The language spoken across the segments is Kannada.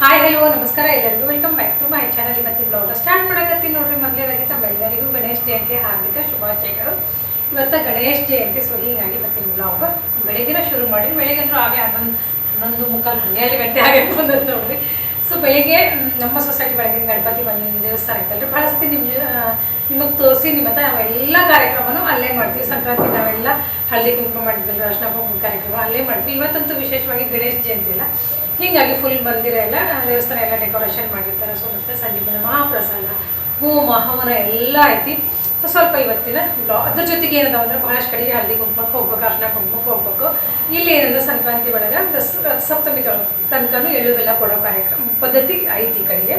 ಹಾಯ್ ಹಲೋ ನಮಸ್ಕಾರ ಎಲ್ಲರಿಗೂ. Welcome back to my channel ಇವತ್ತಿನ ಬ್ಲಾಗ್ ಸ್ಟಾರ್ಟ್ ಮಾಡಕತ್ತೀನಿ ನೋಡ್ರಿ. ಮೊದಲೇದಾಗಿ ತಮ್ಮೆಲ್ಲರಿಗೂ ಗಣೇಶ್ ಜಯಂತಿ ಹಾರ್ದಿಕ ಶುಭಾಶಯಗಳು. ಇವತ್ತು ಗಣೇಶ್ ಜಯಂತಿ ಸೊ ಹೀಗಾಗಿ ಇವತ್ತಿನ ಬ್ಲಾಗ್ ಬೆಳಿಗ್ಗೆ ಶುರು ಮಾಡಿ. ಬೆಳಿಗ್ಗೆ ಅಂದ್ರೆ ಆಗೇ ಹನ್ನೊಂದು ಹನ್ನೊಂದು ಮುಕ್ಕಾಲು ಹನ್ನೆರಡು ಗಂಟೆ ಆಗೇ ಬಂದದ್ದು ನೋಡ್ರಿ. ಸೊ ಬೆಳಿಗ್ಗೆ ನಮ್ಮ ಸೊಸೈಟಿ ಬೆಳಗ್ಗೆ ಗಣಪತಿ ಒಂದು ದೇವಸ್ಥಾನ ಐತಲ್ರಿ. ಭಾಳಸ್ತಿ ನಿಮ್ಮ ನಿಮಗೆ ತೋರಿಸಿ, ನಿಮ್ಮ ಹತ್ರ ನಾವೆಲ್ಲ ಕಾರ್ಯಕ್ರಮನೂ ಅಲ್ಲೇ ಮಾಡ್ತೀವಿ. ಸಂಕ್ರಾಂತಿ ನಾವೆಲ್ಲ ಹಳ್ಳಿ ಕುಂಕುಮ ಮಾಡಿದ್ವಿ ಅರ್ಶನ ಕುಂಕುಮ ಕಾರ್ಯಕ್ರಮ ಅಲ್ಲೇ ಮಾಡ್ತೀವಿ. ಇವತ್ತಂತೂ ವಿಶೇಷವಾಗಿ ಗಣೇಶ್ ಜಯಂತಿ ಇಲ್ಲ ಹೀಗಾಗಿ ಫುಲ್ ಮಂದಿರ ಎಲ್ಲ, ದೇವಸ್ಥಾನ ಎಲ್ಲ ಡೆಕೋರೇಷನ್ ಮಾಡಿರ್ತಾರೆ. ಸೊ ಮತ್ತೆ ಸಂಜೆ ಮೇಲೆ ಮಹಾಪ್ರಸಾದ ಹೂ ಮಹಾವನ ಎಲ್ಲ ಐತಿ. ಸ್ವಲ್ಪ ಇವತ್ತಿನ ಬ್ಲಾ ಅದ್ರ ಜೊತೆಗೆ ಏನದಾವ ಅಂದ್ರೆ ಬಹಳಷ್ಟು ಕಡೆಗೆ ಹಳದಿ ಕುಂಕುಮಕ್ಕೆ ಹೋಗ್ಬೇಕು, ಅರ್ಶನ ಕುಂಕುಮಕ್ಕೆ ಹೋಗ್ಬೇಕು. ಇಲ್ಲಿ ಏನಂದ್ರೆ ಸಂಕ್ರಾಂತಿ ಒಳಗೆ ದಸ್ ಸಪ್ತಮಿ ತೊಳ ತನಕನೂ ಎಳ್ಳು ಬೆಲ್ಲ ಕೊಡೋ ಕಾರ್ಯಕ್ರಮ ಪದ್ಧತಿ ಐತಿ ಈ ಕಡೆಗೆ.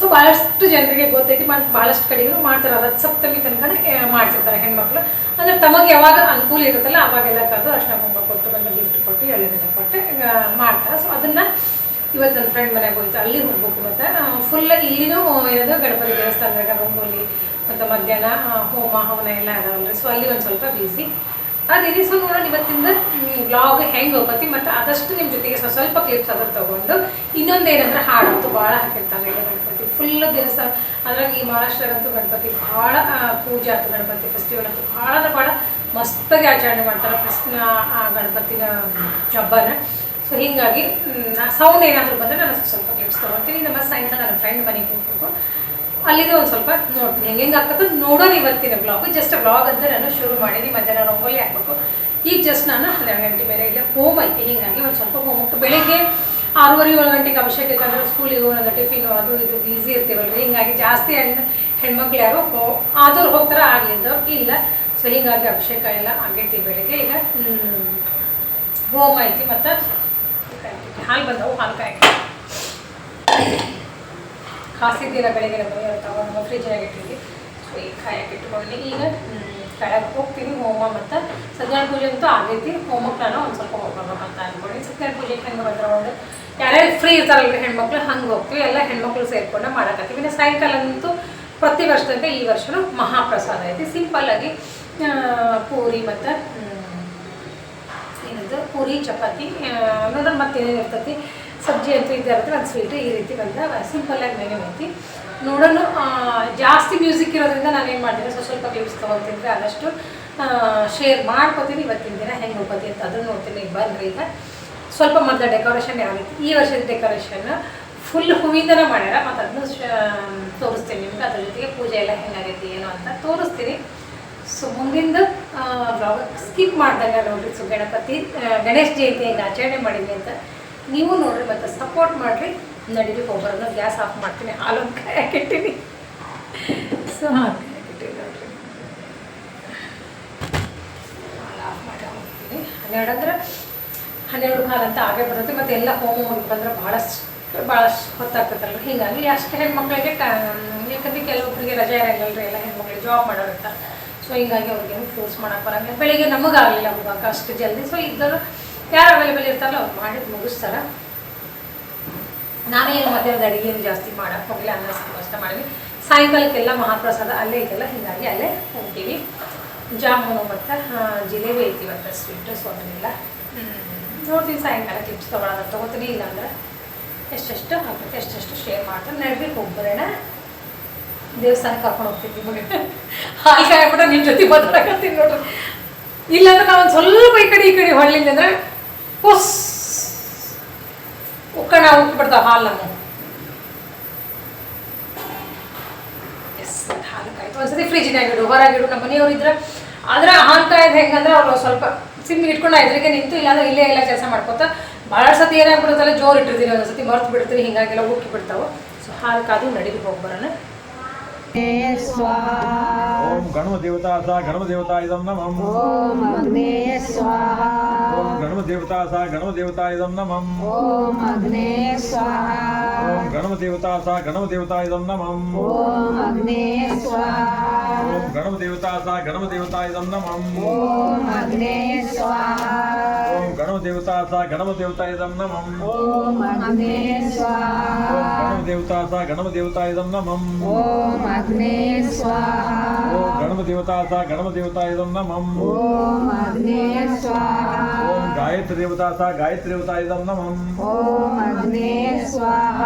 ಸೊ ಭಾಳಷ್ಟು ಜನರಿಗೆ ಗೊತ್ತೈತಿ ಮತ್ತು ಭಾಳಷ್ಟು ಕಡೆಗೂ ಮಾಡ್ತಾರೆ. ರಥ ಸಪ್ತಮಿ ತನಕ ಮಾಡ್ತಿರ್ತಾರೆ ಹೆಣ್ಮಕ್ಳು. ಅಂದ್ರೆ ತಮಗೆ ಯಾವಾಗ ಅನುಕೂಲ ಇರುತ್ತಲ್ಲ, ಅವಾಗೆಲ್ಲ ಕರೆದು ಅರ್ಶನ ಕುಂಕುಮ ಕೊಟ್ಟು ಬಂದು ಕೊಟ್ಟು ಎಳ್ಳೆಣ್ಣೆ ಕೊಟ್ಟು ಮಾಡ್ತಾ ಸೊ ಅದನ್ನ ಇವತ್ತು ನನ್ನ ಫ್ರೆಂಡ್ ಮನೆಗೆ ಹೋಯ್ತು. ಅಲ್ಲಿ ಹೋಗ್ಬೇಕು ಮತ್ತು. ಫುಲ್ ಇಲ್ಲಿನೂ ಏನದು ಗಣಪತಿ ದೇವಸ್ಥಾನದಾಗ ರಂಗೋಲಿ ಮತ್ತು ಮಧ್ಯಾಹ್ನ ಹೋಮ, ಹವನ ಎಲ್ಲ ಅದಾವಲ್ರಿ. ಸೊ ಅಲ್ಲಿ ಒಂದು ಸ್ವಲ್ಪ ಬ್ಯುಸಿ ಅದೇ ಸೊ ನೋಡೋಣ ಇವತ್ತಿಂದ ವ್ಲಾಗ್ ಹೆಂಗೆ ಹೋಗತಿ ಮತ್ತು ಆದಷ್ಟು ನಿಮ್ಮ ಜೊತೆಗೆ ಸ್ವಲ್ಪ ಸ್ವಲ್ಪ ಕ್ಲಿಪ್ಸ್ ಅದ್ರ ತಗೊಂಡು ಇನ್ನೊಂದು ಏನಂದ್ರೆ ಹಾಡಂತೂ ಭಾಳ ಹಾಕಿರ್ತಾರೆ ಗಣಪತಿ. ಫುಲ್ ದೇವಸ್ಥಾನ, ಅದ್ರಾಗ ಈ ಮಹಾರಾಷ್ಟ್ರದಂತೂ ಗಣಪತಿ ಭಾಳ ಪೂಜಾ ಆಯ್ತು, ಗಣಪತಿ ಫೆಸ್ಟಿವಲ್ ಅಂತೂ ಭಾಳ ಭಾಳ ಮಸ್ತಾಗಿ ಆಚರಣೆ ಮಾಡ್ತಾರೆ ಫಸ್ಟ್ ಆ ಗಣಪತಿನ ಹಬ್ಬನ. ಸೊ ಹೀಗಾಗಿ ಸೌಂಡ್ ಏನಾದರೂ ಬಂದರೆ ನಾನು ಸ್ವಲ್ಪ ಕ್ಲಿಪ್ಸ್ ತೊಗೊತೀನಿ ನಮ್ಮ ಸಾಯಂಕಾಲ ನನ್ನ ಫ್ರೆಂಡ್ ಮನೆಗೆ ಹೋಗ್ಬೇಕು. ಅಲ್ಲಿದೆ ಒಂದು ಸ್ವಲ್ಪ ನೋಡ್ತೀನಿ. ಹೆಂಗೆ ಹೆಂಗೆ ಆಗ್ತದೆ ನೋಡೋಣ ಇವತ್ತಿನ ಬ್ಲಾಗ್ ಜಸ್ಟ್ ಬ್ಲಾಗ್ ಅಂತ ನಾನು ಶುರು ಮಾಡೀನಿ. ಮಧ್ಯಾಹ್ನ ರಂಗೋಲಿ ಹಾಕ್ಬೇಕು. ಈಗ ಜಸ್ಟ್ ನಾನು ಹನ್ನೆರಡು ಗಂಟೆ ಮೇಲೆ ಇಲ್ಲ ಹೋಮ್ ಐತಿ ಹೀಗಾಗಿ ಒಂದು ಸ್ವಲ್ಪ ಹೋಮ್ ಬೆಳಿಗ್ಗೆ ಆರೂವರೆ, ಏಳು ಗಂಟೆಗೆ ಅಭಿಷೇಕ ಯಾಕಂದ್ರೆ ಸ್ಕೂಲಿಗೆ ಹೋಗೋದು ಟಿಫಿನ್ ಅದು ಇದು ಈಸಿ ಇರ್ತೀವಲ್ರಿ. ಹಿಂಗಾಗಿ ಜಾಸ್ತಿ ಹೆಣ್ಣು ಹೆಣ್ಮಕ್ಳು ಯಾರು ಹೋ ಆದವ್ರು ಹೋಗ್ತಾರೆ ಆಗಲಿದ್ದು ಇಲ್ಲ ಸೊ ಹೀಗಾಗಿ ಅಭಿಷೇಕ ಎಲ್ಲ ಆಗೈತಿ ಬೆಳಿಗ್ಗೆ. ಈಗ ಹ್ಮ್, ಐತಿ ಮತ್ತು ಹಾಲು ಬಂದವು ಹಾಲು ಕಾಯಿ ಕಾಸಿದ್ದೀರ ಬೆಳಗ್ಗೆ ತಗೊಂಡು ಫ್ರಿಜ್ನಾಗ ಇಟ್ಟಿದ್ವಿ. ಸೊ ಈಗ ಕಾಯಕ್ಕೆ ಇಟ್ಕೊಂಡು ಈಗ ಕೆಳಗೆ ಹೋಗ್ತೀನಿ ಹೋಮ ಮತ್ತು ಸತ್ಯನಾರಾಯಣ ಪೂಜೆ ಅಂತೂ ಆಗೈತಿ. ಹೋಮಕ್ಕೆ ನಾನು ಒಂದು ಸ್ವಲ್ಪ ಹೋಗ್ಬೇಕು ಅಂತ ಅಂದ್ಕೊಂಡು ಸತ್ಯನಾರಾಯಣ ಪೂಜೆಗೆ ಹೆಂಗೆ ಬಂದ್ರೆ ಒಂದು ಯಾರ್ಯಾರು ಫ್ರೀ ಇರ್ತಾರಲ್ರಿ ಹೆಣ್ಮಕ್ಳು ಹಂಗೆ ಹೋಗ್ತೀವಿ. ಎಲ್ಲ ಹೆಣ್ಮಕ್ಳು ಸೇರ್ಕೊಂಡು ಮಾಡಕತ್ತೀವಿ. ಇನ್ನು ಸಾಯಂಕಾಲ ಅಂತೂ ಪ್ರತಿ ವರ್ಷದಂತೆ ಈ ವರ್ಷನೂ ಮಹಾಪ್ರಸಾದ ಐತಿ. ಸಿಂಪಲ್ಲಾಗಿ ಪೂರಿ ಮತ್ತು ಏನದು, ಪೂರಿ, ಚಪಾತಿ ನೋಡೋಣ ಮತ್ತೇನೇನು ಇರ್ತೈತಿ, ಸಬ್ಜಿ ಅಂತೂ ಇದ್ದೇ ಇರುತ್ತೆ, ಒಂದು ಸ್ವೀಟ್ ಈ ರೀತಿ ಬಂದ ಸಿಂಪಲ್ಲಾಗಿ ಮೆನು ಐತಿ. ನೋಡೋಣ ಜಾಸ್ತಿ ಮ್ಯೂಸಿಕ್ ಇರೋದ್ರಿಂದ ನಾನು ಏನು ಮಾಡ್ತೀನಿ, ಸ್ವಲ್ಪ ಸ್ವಲ್ಪ ಕ್ಲಿಪ್ಸ್ ತೊಗೊಳ್ತೀನಿ ಆದಷ್ಟು ಶೇರ್ ಮಾಡ್ಕೋತೀನಿ, ಇವತ್ತಿನ ದಿನ ಹೆಂಗೆ ಹೋಗ್ಕೋತಿ ಅಂತ ಅದನ್ನು ನೋಡ್ತೀನಿ, ಈಗ ಬನ್ರಿ ಈಗ. ಸ್ವಲ್ಪ ಮೊದಲ ಡೆಕೋರೇಷನ್ ಯಾವ ಈ ವರ್ಷದ ಡೆಕೋರೇಷನ್ ಫುಲ್ ಹೂವಿಂದನೇ ಮಾಡ್ಯಾರ, ಮತ್ತು ಅದನ್ನು ತೋರಿಸ್ತೀನಿ ನಿಮ್ಗೆ, ಅದ್ರ ಜೊತೆಗೆ ಪೂಜೆ ಎಲ್ಲ ಹೆಂಗಾಗೈತಿ, ಏನು ಅಂತ ತೋರಿಸ್ತೀನಿ. ಸೊ ಮುಂದಿಂದ ಸ್ಕಿಪ್ ಮಾಡ್ದಂಗ ನೋಡ್ರಿ. ಸೊ ಗಣಪತಿ ಗಣೇಶ ಗಣೇಶ್ ಜಯಂತಿ ಹೆಂಗೆ ಆಚರಣೆ ಮಾಡಿದ್ವಿ ಅಂತ. ನೀವು ನೋಡ್ರಿ, ಮತ್ತೆ ಸಪೋರ್ಟ್ ಮಾಡಿರಿ. ನಡೀಲಿ ಹೋಗೋರನ್ನ ಗ್ಯಾಸ್ ಆಫ್ ಮಾಡ್ತೀನಿ. ಹಾಲು ಕಾಯಕ್ಕಿಟ್ಟಿನಿ ಸೊ ಹಾಂ ಕಾಯಕ್ಕಿಟ್ಟಿನಿ ನೋಡ್ರಿ. ಹಾಲು ಆಫ್ ಮಾಡಿ ಹೋಗ್ತೀನಿ ಹನ್ನೆರಡು ಕಾಲ ಅಂತ ಆಗೇ ಬರುತ್ತೆ. ಮತ್ತೆ ಎಲ್ಲ ಹೋಮ್ ಹೋಗಿ ಬಂದ್ರೆ ಭಾಳಷ್ಟು ಭಾಳಷ್ಟು ಹೊತ್ತಾಗ್ತದಲ್ಲ ಹೀಗಾಗಿ ಅಷ್ಟು ಹೆಣ್ಮಕ್ಳಿಗೆ ಯಾಕಂದ್ರೆ ಕೆಲವೊಬ್ಬರಿಗೆ ರಜೆ ಇರಲ್ಲರಿ ಎಲ್ಲ ಹೆಣ್ಮಕ್ಳಿಗೆ ಜಾಬ್ ಮಾಡೋರು ಇರ್ತಾರೆ. ಸೊ ಹೀಗಾಗಿ ಅವ್ರಿಗೇನು ಫೋರ್ಸ್ ಮಾಡೋಕೆ ಬರೋಂಗಿಲ್ಲ. ಬೆಳಿಗ್ಗೆ ನಮಗಾಗಲಿಲ್ಲ ಅವಾಗ ಅಷ್ಟು ಜಲ್ದಿ. ಸೊ ಇದ್ದರು ಯಾರು ಅವೈಲೇಬಲ್ ಇರ್ತಾರಲ್ಲ, ಅವ್ರು ಮಾಡಿದ್ದು ಮುಗಿಸ್ತಾರೆ. ನಾನೇನು ಮಧ್ಯಾಹ್ನದ ಅಡುಗೆ ಏನು ಜಾಸ್ತಿ ಮಾಡೋಕೆ ಹೋಗಲಿ ಅನ್ನ ಅಷ್ಟೇ ಮಾಡಿದ್ವಿ. ಸಾಯಂಕಾಲಕ್ಕೆಲ್ಲ ಮಹಾಪ್ರಸಾದ ಅಲ್ಲೇ ಇದೆಲ್ಲ ಹೀಗಾಗಿ ಅಲ್ಲೇ ಹೋಗ್ತೀವಿ. ಜಾಮೂನು ಮತ್ತು ಜಿಲೇಬಿ ಐತಿ ಇವತ್ತು ಸ್ವೀಟು ಸೊ ಅದನ್ನೆಲ್ಲ ನೋಡ್ತೀನಿ ಸಾಯಂಕಾಲ ಕ್ಲಿಪ್ಸ್ ತೊಗೊಳೋದ ತೊಗೋತೀನಿ, ಇಲ್ಲಾಂದ್ರೆ ಎಷ್ಟೆಷ್ಟು ಹಾಕುತ್ತೆ ಎಷ್ಟೆಷ್ಟು ಶೇರ್ ಮಾಡ್ತಾರೆ ನಡ್ಬೇಕು ಹೋಗ್ಬರೋಣ ದೇವಸ್ಥಾನಕ್ಕೆ ಕರ್ಕೊಂಡು ಹೋಗ್ತಿದ್ವಿ ಮಗ ಹಾಗೆ ಕಾಯ್ಬಿಟ್ಟು ನಿನ್ನ ಜೊತೆ ಮಾತಾಡಕತ್ತೀನಿ ನೋಡ್ರಿ. ಇಲ್ಲಾಂದ್ರೆ ನಾವು ಒಂದು ಸ್ವಲ್ಪ ಈ ಕಡೆ ಈ ಕಡೆ ಹೊಳ್ಳಿಂದ ಅಂದ್ರೆ ಪುಸ್. ಉಕ್ಕಣ ಉಕ್ಬಿಡ್ತಾವ ಹಾಲು ನಮ್ಮ ಎಸ್ ಹಾಲು ಕಾಯ್ತು ಒಂದ್ಸತಿ ಫ್ರಿಜ್ನಾಗ ಇಡು ಹೊರಗಿಡು ನಮ್ಮ ಮನೆಯವ್ರು ಇದ್ರೆ ಆದ್ರೆ ಹಾಲು ಕಾಯ್ದು ಹೆಂಗಂದ್ರೆ ಅವ್ರು ಸ್ವಲ್ಪ ಸಿಮ್ ಇಟ್ಕೊಂಡು ಇದ್ರಿಗೆ ನಿಂತು ಇಲ್ಲಾಂದ್ರೆ ಇಲ್ಲೇ ಎಲ್ಲ ಕೆಲಸ ಮಾಡ್ಕೊತ ಭಾಳ ಸತಿ ಏನಾಗ್ಬಿಡುತ್ತಲ್ಲ, ಜೋರು ಇಟ್ಟಿರ್ತೀನಿ ಒಂದ್ಸತಿ ಮರ್ತು ಬಿಡ್ತೀನಿ ಹಿಂಗಾಗಿಲ್ಲ ಉಕ್ಕಿ ಬಿಡ್ತಾವೆ. ಸೊ ಹಾಲು ಕಾದು ನಡಿಗೆ ಹೋಗಿ ಬರೋಣ. ఓం గణమదేవతా సా గణమదేవతా ఇదం నమం. ఓం అగ్నేయ స్వాహ. ఓం గణమదేవతా సా గణమదేవతా ఇదం నమం. ఓం అగ్నేయ స్వాహ. ఓం గణమదేవతా సా గణమదేవతా ఇదం నమం. ఓం అగ్నేయ స్వాహ. ఓం గణమదేవతా సా గణమదేవతా ఇదం నమం. ఓం అగ్నేయ స్వాహ. ఓం గణమదేవతా సా గణమదేవతా ఇదం నమం. ఓం అగ్నే స్వాహ ఓం గణమ దేవతా గణమ దేవతా ఇదం నమం ఓం అగ్నే స్వాహ ఓం గాయత్రి దేవతా గాయత్రి దేవతా ఇదం నమం ఓం అగ్నే స్వాహ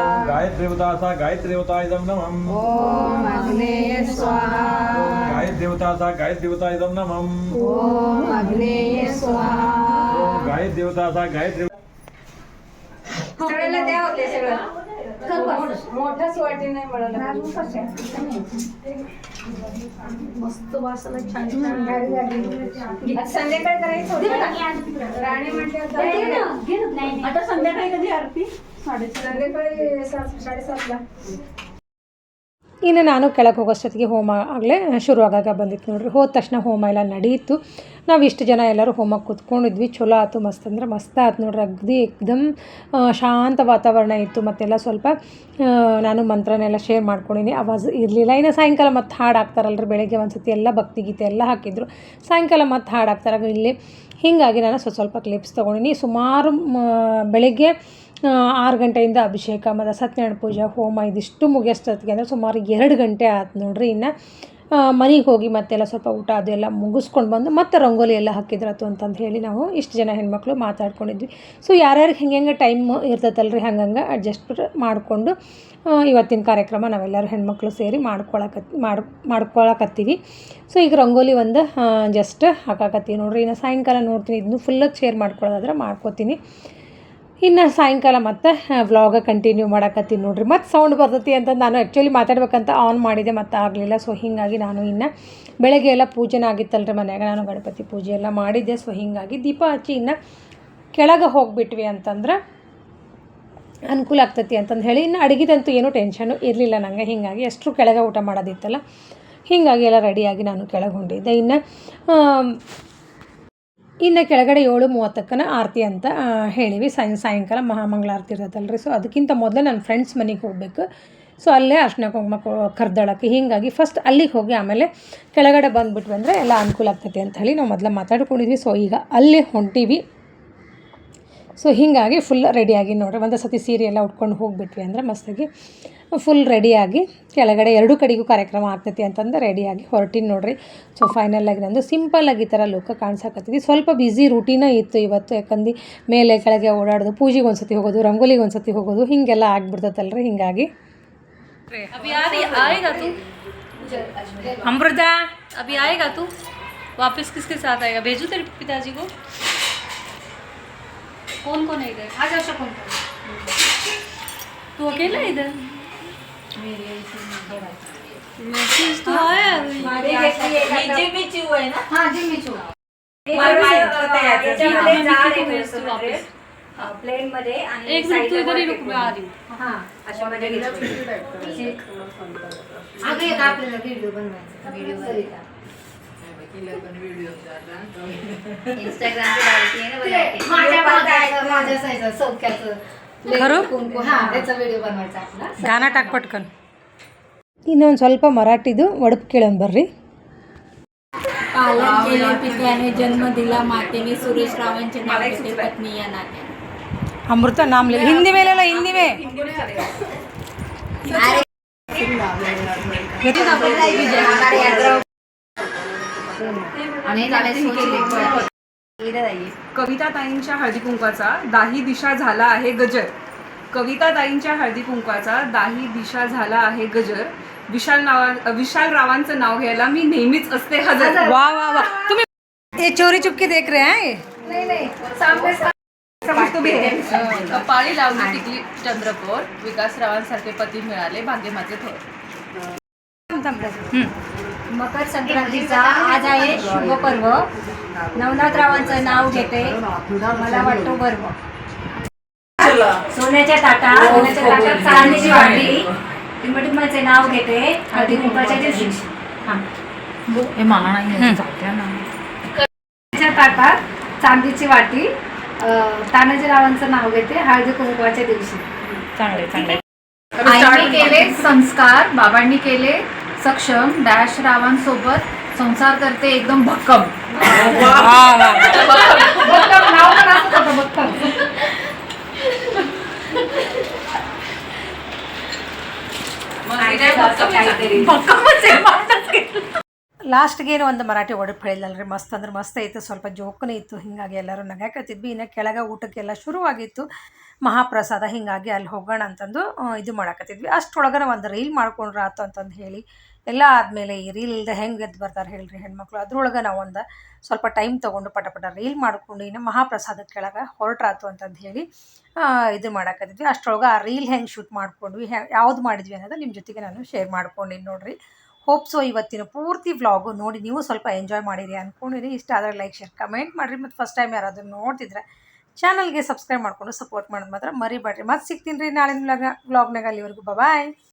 ఓం గాయత్రి దేవతా గాయత్రి దేవతా ఇదం నమం ఓం అగ్నే స్వాహ ఓం గాయత్రి దేవతా గాయత్రి దేవతా ఇదం నమం ఓం అగ్నే స్వాహ ఓం గాయత్రి దేవతా గాయత్రి సగळ्याला द्या होते सगळं. कर बस. नाही मस्त वासना छान छान. आज संध्याकाळी करायचं दे होतं राणी म्हटल्या आता संध्याकाळी कधी आरती? साडेचार संध्याकाळी सात- साडेसातला. ಇನ್ನು ನಾನು ಕೆಳಗೆ ಹೋಗೋಷ್ಟೊತ್ತಿಗೆ ಹೋಮ ಆಗಲೇ ಶುರು ಆಗಾಗ ಬಂದಿತ್ತು ನೋಡ್ರಿ. ಹೋದ ತಕ್ಷಣ ಹೋಮ ಎಲ್ಲ ನಡೀತು. ನಾವು ಇಷ್ಟು ಜನ ಎಲ್ಲರೂ ಹೋಮ ಕೂತ್ಕೊಂಡಿದ್ವಿ. ಚಲೋ ಆಯ್ತು, ಮಸ್ತ್ ಅಂದ್ರೆ ಮಸ್ತ್ ಆಯ್ತು ನೋಡ್ರಿ. ಅಗ್ದಿ ಏಕ್ದಮ್ ಶಾಂತ ವಾತಾವರಣ ಇತ್ತು. ಮತ್ತೆಲ್ಲ ಸ್ವಲ್ಪ ನಾನು ಮಂತ್ರನೆಲ್ಲ ಶೇರ್ ಮಾಡ್ಕೊಂಡಿನಿ. ಆವಾಜ್ ಇರಲಿಲ್ಲ. ಇನ್ನು ಸಾಯಂಕಾಲ ಮತ್ತೆ ಹಾಡು ಹಾಕ್ತಾರಲ್ರಿ. ಬೆಳಗ್ಗೆ ಒಂದು ಸತಿ ಎಲ್ಲ ಭಕ್ತಿಗೀತೆ ಎಲ್ಲ ಹಾಕಿದ್ರು. ಸಾಯಂಕಾಲ ಮತ್ತೆ ಹಾಡು ಹಾಕ್ತಾರಾಗ ಇಲ್ಲಿ. ಹೀಗಾಗಿ ನಾನು ಸ್ವಲ್ಪ ಸ್ವಲ್ಪ ಕ್ಲಿಪ್ಸ್ ತೊಗೊಂಡಿನಿ. ಸುಮಾರು ಬೆಳಗ್ಗೆ ಆರು ಗಂಟೆಯಿಂದ ಅಭಿಷೇಕ, ಮತ್ತು ಸತ್ಯನಾರಾಯಣ ಪೂಜೆ, ಹೋಮ ಇದಿಷ್ಟು ಮುಗಿಯೋಷ್ಟೊತ್ತಿಗೆ ಅಂದರೆ ಸುಮಾರು ಎರಡು ಗಂಟೆ ಆಯ್ತು ನೋಡ್ರಿ ಇನ್ನು. ಮನೆಗೆ ಹೋಗಿ ಮತ್ತೆಲ್ಲ ಸ್ವಲ್ಪ ಊಟ ಅದೆಲ್ಲ ಮುಗಿಸ್ಕೊಂಡು ಬಂದು ಮತ್ತೆ ರಂಗೋಲಿ ಎಲ್ಲ ಹಾಕಿದ್ರತು ಅಂತಂದು ಹೇಳಿ ನಾವು ಇಷ್ಟು ಜನ ಹೆಣ್ಮಕ್ಳು ಮಾತಾಡ್ಕೊಂಡಿದ್ವಿ. ಸೊ ಯಾರ್ಯಾರಿಗೆ ಹೆಂಗೆ ಹೆಂಗೆ ಟೈಮ್ ಇರ್ತೈತಲ್ರಿ ಹಂಗಂಗೆ ಅಡ್ಜಸ್ಟ್ ಮಾಡಿಕೊಂಡು ಇವತ್ತಿನ ಕಾರ್ಯಕ್ರಮ ನಾವೆಲ್ಲರೂ ಹೆಣ್ಮಕ್ಳು ಸೇರಿ ಮಾಡ್ಕೊಳಕತ್ ಮಾಡಿ, ಮಾಡ್ಕೊಳಕತ್ತೀವಿ. ಸೊ ಈಗ ರಂಗೋಲಿ ಒಂದು ಜಸ್ಟ್ ಹಾಕಾಕತ್ತೀವಿ ನೋಡ್ರಿ. ಇನ್ನು ಸಾಯಂಕಾಲ ನೋಡ್ತೀನಿ ಇದನ್ನು ಫುಲ್ಲಾಗಿ ಶೇರ್ ಮಾಡ್ಕೊಳ್ಳೋದಾದ್ರೆ ಮಾಡ್ಕೋತೀನಿ. ಇನ್ನು ಸಾಯಂಕಾಲ ಮತ್ತೆ ವ್ಲಾಗ ಕಂಟಿನ್ಯೂ ಮಾಡಕತ್ತೀನಿ ನೋಡ್ರಿ. ಮತ್ತು ಸೌಂಡ್ ಬರ್ತೈತಿ ಅಂತ ನಾನು ಆ್ಯಕ್ಚುಲಿ ಮಾತಾಡ್ಬೇಕಂತ ಆನ್ ಮಾಡಿದೆ, ಮತ್ತು ಆಗಲಿಲ್ಲ. ಸೊ ಹೀಗಾಗಿ ನಾನು ಇನ್ನು ಬೆಳಗ್ಗೆ ಎಲ್ಲ ಪೂಜೆನ ಆಗಿತ್ತಲ್ರಿ ಮನೆಯಾಗ. ನಾನು ಗಣಪತಿ ಪೂಜೆ ಎಲ್ಲ ಮಾಡಿದ್ದೆ. ಸೊ ಹೀಗಾಗಿ ದೀಪ ಹಚ್ಚಿ ಇನ್ನು ಕೆಳಗೆ ಹೋಗ್ಬಿಟ್ವಿ ಅಂತಂದ್ರೆ ಅನುಕೂಲ ಆಗ್ತತಿ ಅಂತಂದು ಹೇಳಿ ಇನ್ನು ಅಡುಗೆದಂತೂ ಏನೂ ಟೆನ್ಷನು ಇರಲಿಲ್ಲ ನನಗೆ ಹೀಗಾಗಿ ಎಷ್ಟು ಕೆಳಗೆ ಊಟ ಮಾಡೋದಿತ್ತಲ್ಲ. ಹೀಗಾಗಿ ಎಲ್ಲ ರೆಡಿಯಾಗಿ ನಾನು ಕೆಳಗೆ ಹೊಂಟಿದ್ದೆ ಇನ್ನು ಇನ್ನು ಕೆಳಗಡೆ ಏಳು ಮೂವತ್ತಕ್ಕನ ಆರತಿ ಅಂತ ಹೇಳಿವಿ. ಸಾಯಂ, ಸಾಯಂಕಾಲ ಮಹಾಮಂಗಳಾರತಿ ರೀ ಸೊ ಅದಕ್ಕಿಂತ ಮೊದಲು ನನ್ನ ಫ್ರೆಂಡ್ಸ್ ಮನೆಗೆ ಹೋಗಬೇಕು. ಸೊ ಅಲ್ಲೇ ಅರ್ಶಿನ ಕುಂಕುಮ ಕರ್ದಳಕ್ಕೆ. ಹೀಗಾಗಿ ಫಸ್ಟ್ ಅಲ್ಲಿಗೆ ಹೋಗಿ ಆಮೇಲೆ ಕೆಳಗಡೆ ಬಂದುಬಿಟ್ವಿ ಅಂದರೆ ಎಲ್ಲ ಅನುಕೂಲ ಆಗ್ತೈತಿ ಅಂತ ಹೇಳಿ ನಾವು ಮೊದಲು ಮಾತಾಡ್ಕೊಂಡಿದ್ವಿ. ಸೊ ಈಗ ಅಲ್ಲೇ ಹೊಂಟೀವಿ. ಸೊ ಹೀಗಾಗಿ ಫುಲ್ ರೆಡಿಯಾಗಿ ನೋಡ್ರಿ ಒಂದು ಸತಿ ಸೀರೆ ಎಲ್ಲ ಉಟ್ಕೊಂಡು ಹೋಗ್ಬಿಟ್ವಿ ಅಂದರೆ ಮಸ್ತಾಗಿ ಫುಲ್ ರೆಡಿಯಾಗಿ ಕೆಳಗಡೆ ಎರಡೂ ಕಡೆಗೂ ಕಾರ್ಯಕ್ರಮ ಆಗ್ತೈತಿ ಅಂತಂದು ರೆಡಿಯಾಗಿ ಹೊರಟಿನಿ ನೋಡ್ರಿ ಸೊ ಫೈನಲಾಗಿ ನಂದು ಸಿಂಪಲ್ಲಾಗಿ ಈ ಥರ ಲುಕ್ ಕಾಣಿಸಕತ್ತಿದ್ವಿ ಸ್ವಲ್ಪ ಬ್ಯುಸಿ ರೂಟೀನೇ ಇತ್ತು ಇವತ್ತು ಯಾಕಂದು ಮೇಲೆ ಕೆಳಗೆ ಓಡಾಡೋದು ಪೂಜೆಗೆ ಒಂದು ಸತಿ ಹೋಗೋದು ರಂಗೋಲಿಗೆ ಒಂದು ಸತಿ ಹೋಗೋದು ಹೀಗೆಲ್ಲ ಆಗ್ಬಿಡ್ತೈತಲ್ರಿ ಹೀಗಾಗಿ अभी आ रही आएगा तू ಅಮೃತ अभी आएगा तू वापस किसके साथ आएगा भेजू तेरे पिताजी को कौन कौन है इधर? आज असं कोणतं तू अकेला इधर? मैसेज तो आया नीचे में चू है ना? हाँ चू हाँ, भेज तू वापस। प्लेन मध्ये आणि एक मिनट तू इधर रुक मैं आ रही हूँ। हाँ अशा मध्ये घेतली. अगं एक आपल्याला व्हिडिओ बनवायचा व्हिडिओ माझ्या भागाचं, माझ्या साईजचं, सौख्याचं खरं? कुंकू हां त्याचा व्हिडिओ बनवायचा आपला ಗಾನ ಟಾಕ್ ಪಟ್ಕನ್ ಇನ್ನೊಂದು ಸ್ವಲ್ಪ ಮರಾಠಿದು ಒಡಪು ಕೇಳೋಣ ಬರ್ರಿ पालन केले पित्याने जन्म दिला मातेने सुरेश रावांचे नाव घेते पत्नी या नात्याने ಅಮೃತ ನಾಮ್ಲೆ ಹಿಂದಿ ಮೇಲೆಲ್ಲ ಹಿಂದಿ ಮೇ आणि इधर आइए कविताताईंच्या हळदी कुंकवाचा दाही दिशा झाला आहे गजर. कविताताईंच्या हळदी कुंकवाचा दाही दिशा झाला आहे गजर. विशाल नावा विशाल रावांचं नाव घ्यायला मी नेहमीच असते हजर. वाह वाह वाह तुम्ही ये चोरी चुपके देख रहे हैं आहे. कपाळी लावली टिकली चंद्रकोर. विकासरावांसारखे पती मिळाले भाग्यमाते थोर. मकर संक्रांतीचा आज आहे शुभ पर्व नवनाथरावांचं नाव घेते. मला वाटतो गर्व. सोन्याच्या ताटात सोन्याच्या ताटात चांदीची वाटी टिंबटिंबाचे नाव घेते हळदी कुंकाच्या दिवशी हा. ताटात चांदीची वाटी. तानाजीरावांचं नाव घेते हळदी कुंकवाच्या दिवशी. आईने केले संस्कार बाबांनी केले. सक्षम डॅश रावांसोबत संसार करते एकदम भक्कम. भक्कम. भक्कमच आहे ಏನೋ ಒಂದು ಮರಾಠಿ ಒಡಪು ಹೇಳಿಲ್ಲಲ್ರಿ ಮಸ್ತ್ ಅಂದ್ರೆ ಮಸ್ತ್ ಇತ್ತು, ಸ್ವಲ್ಪ ಜೋಕನೇ ಇತ್ತು, ಹೀಗಾಗಿ ಎಲ್ಲರೂ ನಗಾಕತ್ತಿದ್ವಿ ಇನ್ನು ಕೆಳಗೆ ಊಟಕ್ಕೆಲ್ಲ ಶುರುವಾಗಿತ್ತು ಮಹಾಪ್ರಸಾದ, ಹೀಗಾಗಿ ಅಲ್ಲಿ ಹೋಗೋಣ ಅಂತಂದು ಇದು ಮಾಡಕತ್ತಿದ್ವಿ. ಅಷ್ಟೊಳಗನ ಒಂದು ರೀಲ್ ಮಾಡ್ಕೊಂಡ್ರೆ ಆತು ಅಂತಂದು ಹೇಳಿ, ಎಲ್ಲ ಆದಮೇಲೆ ಈ ರೀಲ್ ಇಲ್ಲದೆ ಹೆಂಗೆ ಎದ್ದು ಬರ್ತಾರೆ ಹೇಳ್ರಿ ಹೆಣ್ಮಕ್ಳು. ಅದ್ರೊಳಗೆ ನಾವು ಒಂದು ಸ್ವಲ್ಪ ಟೈಮ್ ತೊಗೊಂಡು ಪಟ ಪಟ ರೀಲ್ ಮಾಡ್ಕೊಂಡು ಇನ್ನು ಮಹಾಪ್ರಸಾದ ಕೆಳಗೆ ಹೊರಟ್ರಾತು ಅಂತಂದು ಹೇಳಿ ಇದು ಮಾಡಕತ್ತಿದ್ವಿ. ಅಷ್ಟೊಳಗೆ ಆ ರೀಲ್ ಹೆಂಗೆ ಶೂಟ್ ಮಾಡ್ಕೊಂಡ್ವಿ, ಹೆ, ಯಾವ್ದು ಮಾಡಿದ್ವಿ ಅನ್ನೋದು ನಿಮ್ಮ ಜೊತೆಗೆ ನಾನು ಶೇರ್ ಮಾಡ್ಕೊಂಡಿನಿ ನೋಡ್ರಿ. ಹೋಪ್ ಸೊ ಇವತ್ತಿನ ಪೂರ್ತಿ ವ್ಲಾಗು ನೋಡಿ ನೀವು ಸ್ವಲ್ಪ ಎಂಜಾಯ್ ಮಾಡಿರಿ ಅಂದ್ಕೊಂಡಿರಿ ಇಷ್ಟ ಆದರೆ ಲೈಕ್ ಶೇರ್ ಕಮೆಂಟ್ ಮಾಡಿರಿ. ಮತ್ತು ಫಸ್ಟ್ ಟೈಮ್ ಯಾರಾದರೂ ನೋಡ್ತಿದ್ರೆ ಚಾನಲ್ಗೆ ಸಬ್ಸ್ಕ್ರೈಬ್ ಮಾಡಿಕೊಂಡು ಸಪೋರ್ಟ್ ಮಾಡೋದು ಮಾತ್ರ ಮರಿಬೇಡ್ರಿ. ಮತ್ತೆ ಸಿಗ್ತೀನಿ ರೀ ನಾಳಿನ ವ್ಲಾಗ ವ್ಲಾಗ್ನಾಗ ಅಲ್ಲಿವರೆಗೂ ಬಾಯ್